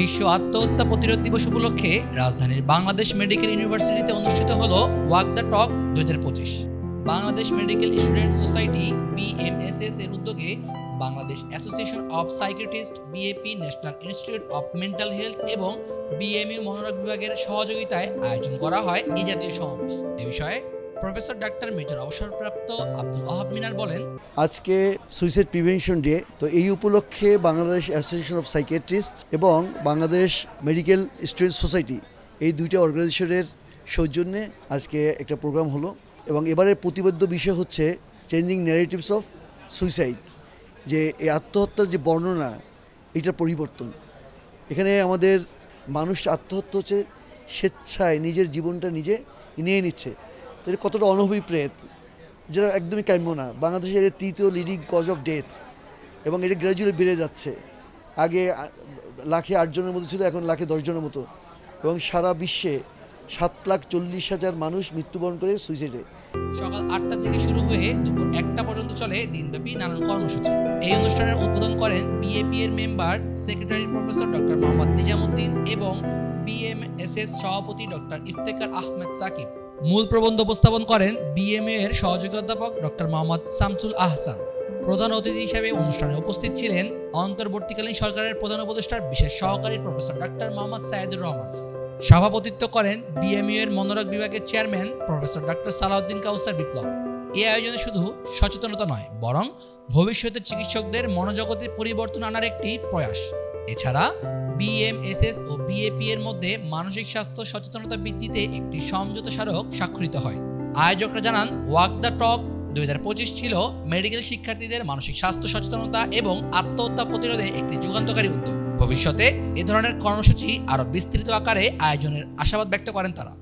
বিশ্ব আত্মহত্যা প্রতিরোধ দিবস উপলক্ষে রাজধানীর বাংলাদেশ মেডিকেল ইউনিভার্সিটিতে অনুষ্ঠিত হল ওয়াক দ্য টক দু হাজার পঁচিশ। Bangladesh medical student society BMSS এর উদ্যোগে Bangladesh association of psychiatrist BAP national institute of mental health এবং বিএমইউ মনোরোগ বিভাগের সহযোগিতায় আয়োজন করা হয় এই জাতীয় সমাবেশ। এ বিষয়ে প্রফেসর ডাক্তার মেজর অবসরপ্রাপ্ত আব্দুল ওহাব মিনার বলেন, আজকে সুইসাইড প্রিভেনশন ডে, তো এই উপলক্ষে বাংলাদেশ অ্যাসোসিয়েশন অফ সাইকিয়াট্রিস্ট এবং বাংলাদেশ মেডিকেল স্টুডেন্ট সোসাইটি এই দুইটা অর্গানাইজেশনের সৌজন্যে আজকে একটা প্রোগ্রাম হলো এবং এবারের প্রতিবদ্ধ বিষয় হচ্ছে চেঞ্জিং ন্যারেটিভস অফ সুইসাইড যে এই আত্মহত্যার যে বর্ণনা, এটার পরিবর্তন। এখানে আমাদের মানুষ আত্মহত্যা হচ্ছে স্বেচ্ছায় নিজের জীবনটা নিজে নিয়ে নিচ্ছে। তো এটা কতটা অনভিপ্রেত, যেটা একদমই কাম্য না। বাংলাদেশের এর তৃতীয় লিডিং কজ অফ ডেথ এবং এটা গ্র্যাজুয়ালি বেড়ে যাচ্ছে। আগে লাখে আটজনের মতো ছিল, এখন লাখে দশজনের মতো। এবং সারা বিশ্বে সাত লাখ চল্লিশ হাজার মানুষ মৃত্যুবরণ করে সুইসাইডে সকাল আটটা থেকে শুরু হয়ে দুপুর একটা পর্যন্ত চলে দিনব্যাপী নানান কর্মসূচি। এই অনুষ্ঠানের উদ্বোধন করেন বিএপি এর member secretary professor doctor Mohammad Nizamuddin এবং বিএমএসএস সভাপতি ডক্টর ইফতেখার আহমেদ সাকিব। মূল প্রবন্ধ উপস্থাপন করেন বিএমএ এর সহযোগী অধ্যাপক ডক্টর মোহাম্মদ শামসুল আহসান। প্রধান অতিথি হিসেবে অনুষ্ঠানে উপস্থিত ছিলেন অন্তর্বর্তীকালীন সরকারের প্রধান উপদেষ্টার বিশেষ সহকারী প্রফেসর ডক্টর মোহাম্মদ সাইদুর রহমান। সভাপতিত্ব করেন বিএমইউ এর মনোরোগ বিভাগের chairman professor doctor Salauddin Kausar Biplob. এই আয়োজনে শুধু সচেতনতা নয়, বরং ভবিষ্যতে চিকিৎসকদের মনোজগতে পরিবর্তন আনার একটি প্রয়াস। এছাড়া বিএমএসএস ও বিএপি এর মধ্যে মানসিক স্বাস্থ্য সচেতনতা বৃদ্ধিতে একটি সমঝোতা স্মারক স্বাক্ষরিত হয়। আয়োজকরা জানান ওয়াক দ্য টক দুই হাজার পঁচিশ ছিল মেডিকেল শিক্ষার্থীদের মানসিক স্বাস্থ্য সচেতনতা এবং আত্মহত্যা প্রতিরোধে একটি যুগান্তকারী উদ্যোগ। ভবিষ্যতে এ ধরনের কর্মসূচি আরও বিস্তৃত আকারে আয়োজনের আশাবাদ ব্যক্ত করেন তারা।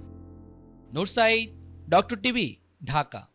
Nursaid, doctor TV, Dhaka.